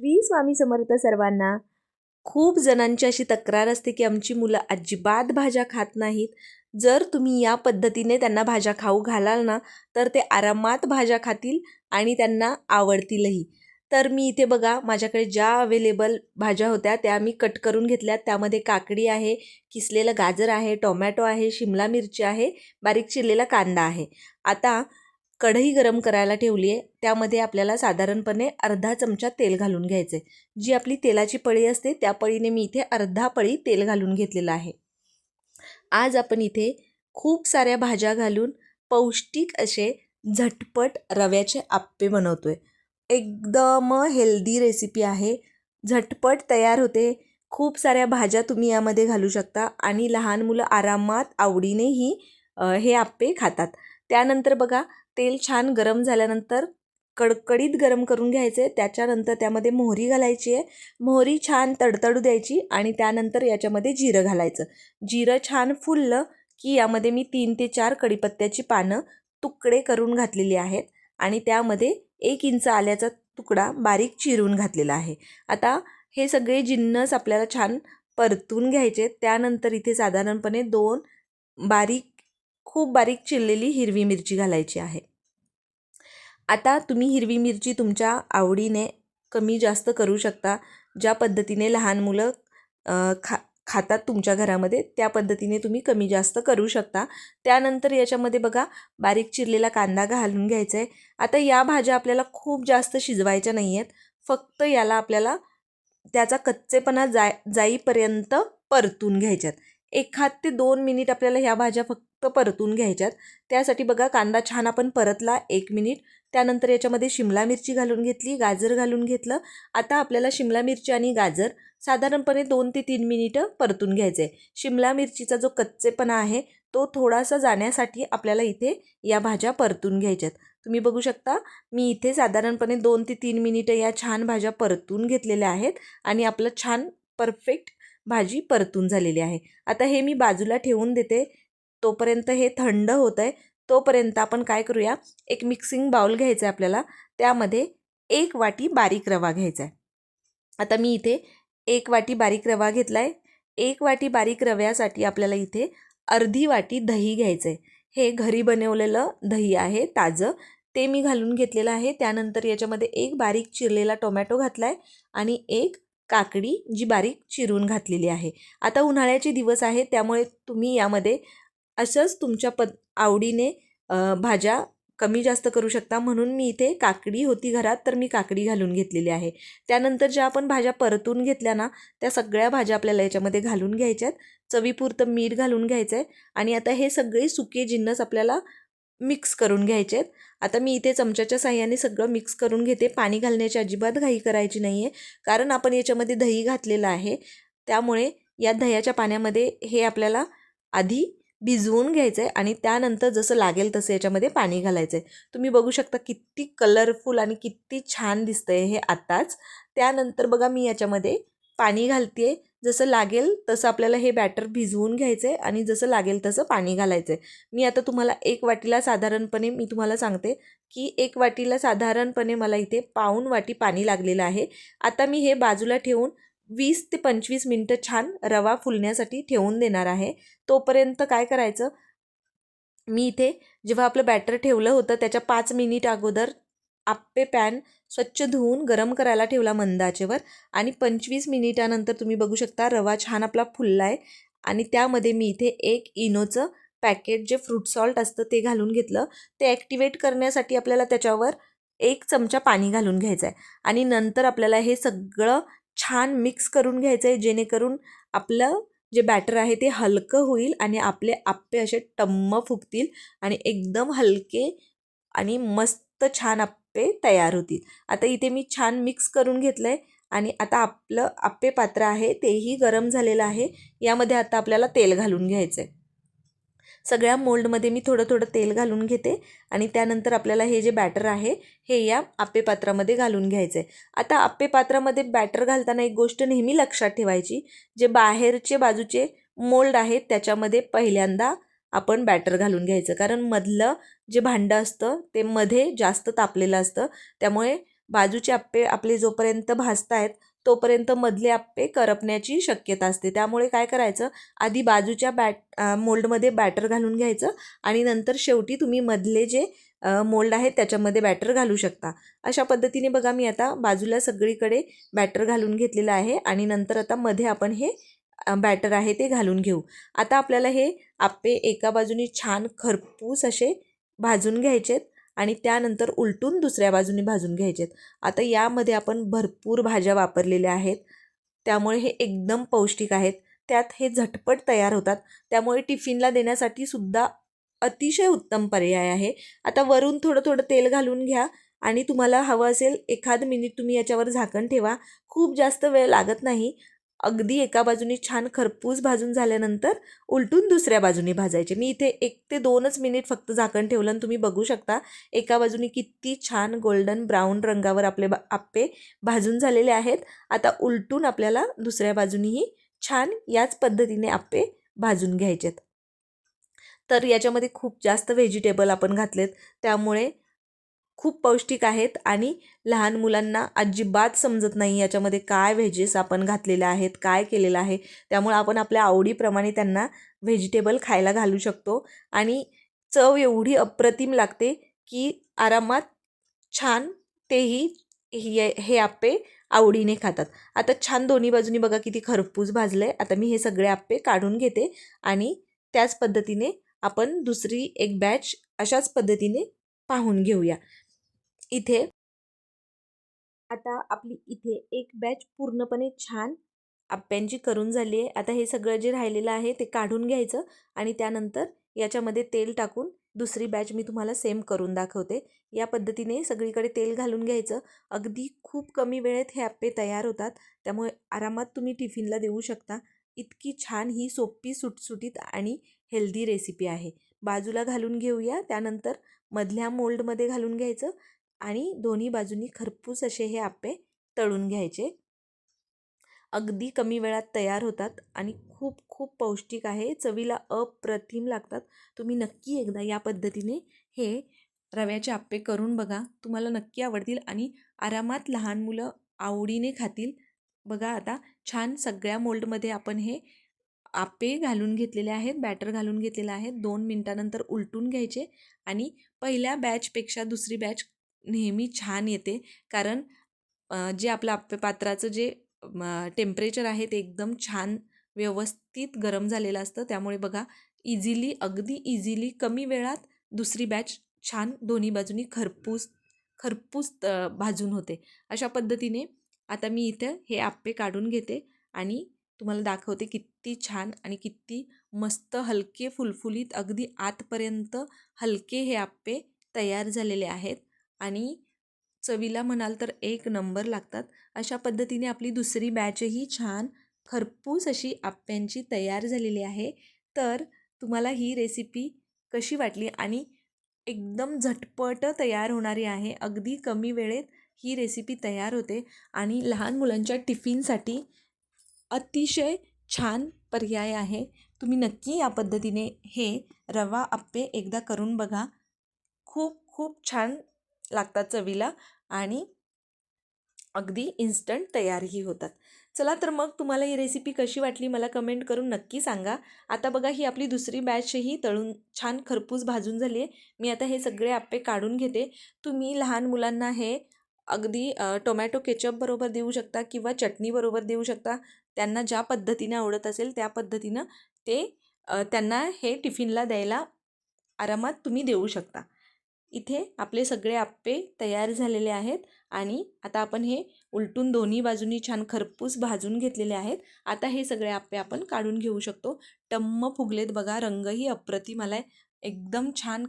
श्री स्वामी समर्थ सर्वांना खूप जणांची अशी तक्रार असते की आमची मुलं अजिबात भाज्या खात नाहीत. जर तुम्ही या पद्धतीने त्यांना भाज्या खाऊ घालाल ना तर ते आरामात भाज्या खातील आणि त्यांना आवडतीलही. तर मी इथे बघा माझ्याकडे ज्या अवेलेबल भाज्या होत्या त्या मी कट करून घेतल्यात त्यामध्ये काकडी आहे किसलेलं गाजर आहे टोमॅटो आहे शिमला मिरची आहे बारीक चिरलेला कांदा आहे. आता कढई गरम करायला ठेवली आहे. त्यामध्ये आपल्याला साधारणपणे अर्धा चमचा तेल घालून घ्यायचं आहे जी आपली तेलाची पळी असते त्या पळीने मी इथे अर्धा पळी तेल घालून घेतलेलं आहे. आज आपण इथे खूप साऱ्या भाज्या घालून पौष्टिक असे झटपट रव्याचे आप्पे बनवतो आहे एकदम हेल्दी रेसिपी आहे. झटपट तयार होते. खूप साऱ्या भाज्या तुम्ही यामध्ये घालू शकता आणि लहान मुलं आरामात आवडीनेही हे आप्पे खातात. त्यानंतर बघा तेल छान गरम झाल्यानंतर कडकडीत गरम करून घ्यायचे. त्याच्यानंतर त्यामध्ये मोहरी घालायची आहे. मोहरी छान तडतडू द्यायची आणि त्यानंतर याच्यामध्ये जिरं घालायचं. जिरं छान फुललं की यामध्ये मी तीन ते चार कडीपत्त्याची पानं तुकडे करून घातलेली आहेत आणि त्यामध्ये एक इंच आल्याचा तुकडा बारीक चिरून घातलेला आहे. आता हे सगळे जिन्नस आपल्याला छान परतून घ्यायचे. त्यानंतर इथे साधारणपणे दोन बारीक खूप बारीक चिरलेली हिरवी मिरची घालायची आहे. आता तुम्ही हिरवी मिरची तुमच्या आवडीने कमी जास्त करू शकता. ज्या पद्धतीने लहान मुलं खा खातात तुमच्या घरामध्ये त्या पद्धतीने तुम्ही कमी जास्त करू शकता. त्यानंतर याच्यामध्ये बघा बारीक चिरलेला कांदा घालून घ्यायचा आहे आता या भाज्या आपल्याला खूप जास्त शिजवायच्या नाही आहेत फक्त याला आपल्याला त्याचा कच्चेपणा जाय जाईपर्यंत परतून घ्यायच्यात. एखाद ते दोन मिनिट आपल्याला ह्या भाज्या फक्त परतून घ्यायच्यात. त्यासाठी बघा कांदा छान आपण परतला एक मिनिट. त्यानंतर याच्यामध्ये शिमला मिरची घालून घेतली गाजर घालून घेतलं. आता आपल्याला शिमला मिरची आणि गाजर साधारणपणे दोन ते तीन मिनिटं परतून घ्यायचं आहे शिमला मिरचीचा जो कच्चेपणा आहे तो थोडासा जाण्यासाठी आपल्याला इथे या भाज्या परतून घ्यायच्यात. तुम्ही बघू शकता मी इथे साधारणपणे दोन ते तीन मिनिटं या छान भाज्या परतून घेतलेल्या आहेत. आणि आपलं छान परफेक्ट भाजी परतून झालेली आहे. आता हे मी बाजूला ठेवून देते. तोपर्यंत हे थंड होतं आहे. तोपर्यंत आपण काय करूया? एक मिक्सिंग बाउल घ्यायचं आहे आपल्याला. त्यामध्ये एक वाटी बारीक रवा घ्यायचा आहे आता मी इथे एक वाटी बारीक रवा घेतला आहे एक वाटी बारीक रव्यासाठी आपल्याला इथे अर्धी वाटी दही घ्यायचं आहे हे घरी बनवलेलं दही आहे ताजं. ते मी घालून घेतलेलं आहे. त्यानंतर याच्यामध्ये एक बारीक चिरलेला टोमॅटो घातला आहे आणि एक काकडी जी बारीक चिरून घातलेली आहे. आता उन्हाळ्याचे दिवस आहे त्यामुळे तुम्ही यामध्ये असंच तुमच्या पद आवडीने भाज्या कमी जास्त करू शकता. म्हणून मी इथे काकडी होती घरात तर मी काकडी घालून घेतलेली आहे. त्यानंतर ज्या आपण भाज्या परतून घेतल्या ना त्या सगळ्या भाज्या आपल्याला याच्यामध्ये घालून घ्यायच्यात. चवीपुरतं मीठ घालून घ्यायचं आहे आणि आता हे सगळे सुके जिन्नस आपल्याला मिक्स करून घ्यायचे आहेत. आता मी इथे चमच्याच्या साह्याने सगळं मिक्स करून घेते. पाणी घालण्याची अजिबात घाई करायची नाही आहे कारण आपण याच्यामध्ये दही घातलेलं आहे. त्यामुळे या दह्याच्या पाण्यामध्ये हे आपल्याला आधी भिजवून घ्यायचं आहे आणि त्यानंतर जसं लागेल तसं याच्यामध्ये पाणी घालायचं आहे तुम्ही बघू शकता किती कलरफुल आणि किती छान दिसतं आहे हे आत्ताच त्यानंतर बघा मी याच्यामध्ये पाणी घालते जसं लागेल तसं आपल्याला हे बॅटर भिजवून घ्यायचं आहे आणि जसं लागेल तसं पाणी घालायचं आहे मी आता तुम्हाला एक वाटीला साधारणपणे मी तुम्हाला सांगते की एक वाटीला साधारणपणे मला इथे पाऊण वाटी पाणी लागलेलं आहे. आता मी हे बाजूला ठेवून वीस ते पंचवीस मिनटं छान रवा फुलण्यासाठी ठेवून देणार आहे. तोपर्यंत काय करायचं? मी इथे जेव्हा आपलं बॅटर ठेवलं होतं त्याच्या पाच मिनिट अगोदर आप्पे पॅन स्वच्छ धुवून गरम करायला ठेवला मंद आचेवर आणि पंचवीस मिनिटानंतर तुम्ही बघू शकता रवा छान आपला फुलला आहे आणि त्यामध्ये मी इथे एक इनोचं पॅकेट जे फ्रूट सॉल्ट असतं ते घालून घेतलं. ते ॲक्टिवेट करण्यासाठी आपल्याला त्याच्यावर एक चमचा पाणी घालून घ्यायचं आहे आणि नंतर आपल्याला हे सगळं छान मिक्स करून घ्यायचं आहे जेणेकरून आपलं जे बॅटर आहे ते हलकं होईल आणि आपले आप्पे असे टम्म फुगतील आणि एकदम हलके आणि मस्त छान आप्पे तयार होतील. आता इथे मी छान मिक्स करून घेतलं आहे आणि आता आपलं आप्पे पात्र आहे तेही गरम झालेलं आहे. यामध्ये आता आपल्याला तेल घालून घ्यायचं आहे सगळ्या मोल्डमध्ये मी थोडं थोडं तेल घालून घेते आणि त्यानंतर आपल्याला हे जे बॅटर आहे हे या आप्पे पात्रामध्ये घालून घ्यायचं आहे आता आप्पे पात्रामध्ये बॅटर घालताना एक गोष्ट नेहमी लक्षात ठेवायची जे बाहेरचे बाजूचे मोल्ड आहेत त्याच्यामध्ये पहिल्यांदा आपण बॅटर घालून घ्यायचं. कारण मधलं जे भांडं असतं ते मध्ये जास्त तापलेलं असतं. त्यामुळे बाजूचे आप्पे आपले जोपर्यंत भाजत आहेत तोपर्यंत मधले आप्पे करपण्याची शक्यता असते. त्यामुळे काय करायचं? आधी बाजूच्या बॅट मोल्डमध्ये बॅटर घालून घ्यायचं आणि नंतर शेवटी तुम्ही मधले जे मोल्ड आहेत त्याच्यामध्ये बॅटर घालू शकता. अशा पद्धतीने बघा मी आता बाजूला सगळीकडे बॅटर घालून घेतलेलं आहे आणि नंतर आता मध्ये आपण हे बॅटर आहे ते घालून घेऊ. आता आपल्याला हे आप्पे एका बाजूने छान खरपूस असे भाजून घ्यायचेत आणि त्यानंतर उलटून दुसऱ्या बाजूने भाजून घ्यायचेत. आता यामध्ये आपण भरपूर भाज्या वापरलेल्या आहेत. त्यामुळे हे एकदम पौष्टिक आहेत. त्यात हे झटपट तयार होतात. त्यामुळे टिफिनला देण्यासाठी सुद्धा अतिशय उत्तम पर्याय आहे. आता वरून थोडं थोडं तेल घालून घ्या आणि तुम्हाला हवं असेल एखाद मिनिट तुम्ही याच्यावर झाकण ठेवा. खूप जास्त वेळ लागत नाही. अगदी एका बाजूने छान खरपूस भाजून झाल्यानंतर उलटून दुसऱ्या बाजूने भाजायचे. मी इथे एक ते दोनच मिनिट फक्त झाकण ठेवलं आणि तुम्ही बघू शकता एका बाजूने किती छान गोल्डन ब्राऊन रंगावर आपले बा आप्पे भाजून झालेले आहेत. आता उलटून आपल्याला दुसऱ्या बाजूनेही छान याच पद्धतीने आप्पे भाजून घ्यायचेत. तर याच्यामध्ये खूप जास्त व्हेजिटेबल आपण घातलेत. त्यामुळे खूप पौष्टिक आहेत आणि लहान मुलांना अजिबात समजत नाही याच्यामध्ये काय व्हेजेस आपण घातलेले आहेत काय केलेलं आहे. त्यामुळे आपण आपल्या आवडीप्रमाणे त्यांना व्हेजिटेबल खायला घालू शकतो. आणि चव एवढी अप्रतिम लागते की आरामात छान तेही हे हे आप्पे आवडीने खातात. आता छान दोन्ही बाजूनी बघा किती खरपूस भाजलं आहे आता मी हे सगळे आप्पे काढून घेते आणि त्याच पद्धतीने आपण दुसरी एक बॅच अशाच पद्धतीने पाहून घेऊया. इथे. आता आपली इथे एक बॅच पूर्णपणे छान आप्यांची करून झाली आहे. आता हे सगळं जे राहिलेलं आहे ते काढून घ्यायचं आणि त्यानंतर याच्यामध्ये तेल टाकून दुसरी बॅच मी तुम्हाला सेम करून दाखवते. या पद्धतीने सगळीकडे तेल घालून घ्यायचं. अगदी खूप कमी वेळेत हे आप्पे तयार होतात. त्यामुळे आरामात तुम्ही टिफिनला देऊ शकता. इतकी छान ही सोपी सुटसुटीत आणि हेल्दी रेसिपी आहे. बाजूला घालून घेऊया. त्यानंतर मधल्या मोल्डमध्ये घालून घ्यायचं. आणि दोन्ही बाजूनी खरपूस असे हे आप्पे तळून घ्यायचे. अगदी कमी वेळात तयार होतात आणि खूप खूप पौष्टिक आहे. चवीला अप्रतिम लागतात. तुम्ही नक्की एकदा या पद्धतीने हे रव्याचे आप्पे करून बघा. तुम्हाला नक्की आवडतील आणि आरामात लहान मुलं आवडीने खातील. बघा आता छान सगळ्या मोल्डमध्ये आपण हे आप्पे घालून घेतलेले आहेत बॅटर घालून घेतलेलं आहेत दोन मिनटानंतर उलटून घ्यायचे आणि पहिल्या बॅचपेक्षा दुसरी बॅच नेहमी छान येते. कारण जे आपलं आप्पे पात्राचं जे टेम्परेचर आहे ते एकदम छान व्यवस्थित गरम झालेलं असतं. त्यामुळे बघा इझिली अगदी इझिली कमी वेळात दुसरी बॅच छान दोन्ही बाजूनी खरपूस खरपूस भाजून होते. अशा पद्धतीने आता मी इथं हे आप्पे काढून घेते आणि तुम्हाला दाखवते किती छान आणि किती मस्त हलके फुलफुलीत अगदी आतपर्यंत हलके हे आप्पे तयार झालेले आहेत. आणि चवीला म्हणाल तर एक नंबर लागतात. अशा पद्धतीने आपली दुसरी बॅचही छान खरपूस अशी आप्यांची तयार झालेली आहे. तर तुम्हाला ही रेसिपी कशी वाटली आणि एकदम झटपट तयार होणारी आहे. अगदी कमी वेळेत ही रेसिपी तयार होते आणि लहान मुलांच्या टिफिनसाठी अतिशय छान पर्याय आहे. तुम्ही नक्की या पद्धतीने हे रवा आप्पे एकदा करून बघा. खूप खूप छान लागतात चवीला आणि अगदी इन्स्टंट तयारही होतात. चला तर मग तुम्हाला ही रेसिपी कशी वाटली मला कमेंट करून नक्की सांगा. आता बघा ही आपली दुसरी बॅचही तळून छान खरपूस भाजून झाली आहे. मी आता हे सगळे आप्पे काढून घेते. तुम्ही लहान मुलांना हे अगदी टोमॅटो केचपबरोबर देऊ शकता किंवा चटणीबरोबर देऊ शकता. त्यांना ज्या पद्धतीने आवडत असेल त्या पद्धतीनं ते त्यांना हे टिफिनला द्यायला आरामात तुम्ही देऊ शकता. इथे आपले सगळे आप्पे तयार झालेले आहेत आणि आता आपण हे उलटून दोन्ही बाजूनी छान खरपूस भाजून घेतलेले आहेत. आता हे सगळे आप्पे आपण काढून घेऊ शकतो. टम्म फुगलेत बघा रंगही अप्रतिम आला आहे एकदम छान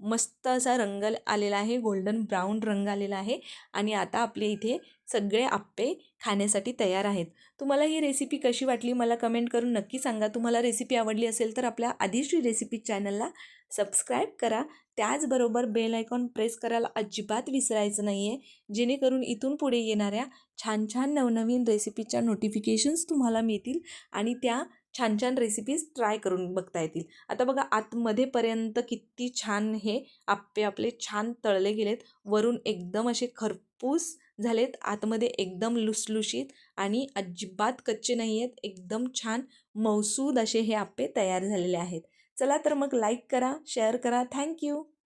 मस्त असा रंग आलेला आहे गोल्डन ब्राऊन रंग आलेला आहे आणि आता आपले इथे सगळे आप्पे खाण्यासाठी तयार आहेत. तुम्हाला ही रेसिपी कशी वाटली मला कमेंट करून नक्की सांगा. तुम्हाला रेसिपी आवडली असेल तर आपल्या आधीची रेसिपी चॅनलला सबस्क्राईब करा. त्याचबरोबर बेल आयकॉन प्रेस करायला अजिबात विसरायचं नाही आहे जेणेकरून इथून पुढे येणाऱ्या छान छान नवनवीन रेसिपीच्या नोटिफिकेशन्स तुम्हाला मिळतील आणि त्या छान छान रेसिपीज ट्राय करून बघता येतील. आता बघा आतमध्येपर्यंत किती छान हे आप्पे आपले छान तळले गेलेत. वरून एकदम असे खरपूस झालेत. आतमध्ये एकदम लुसलुशीत आणि अजिबात कच्चे नाही आहेत एकदम छान मौसूद असे हे आप्पे तयार झालेले आहेत. चला तर मग लाईक करा शेअर करा. थँक्यू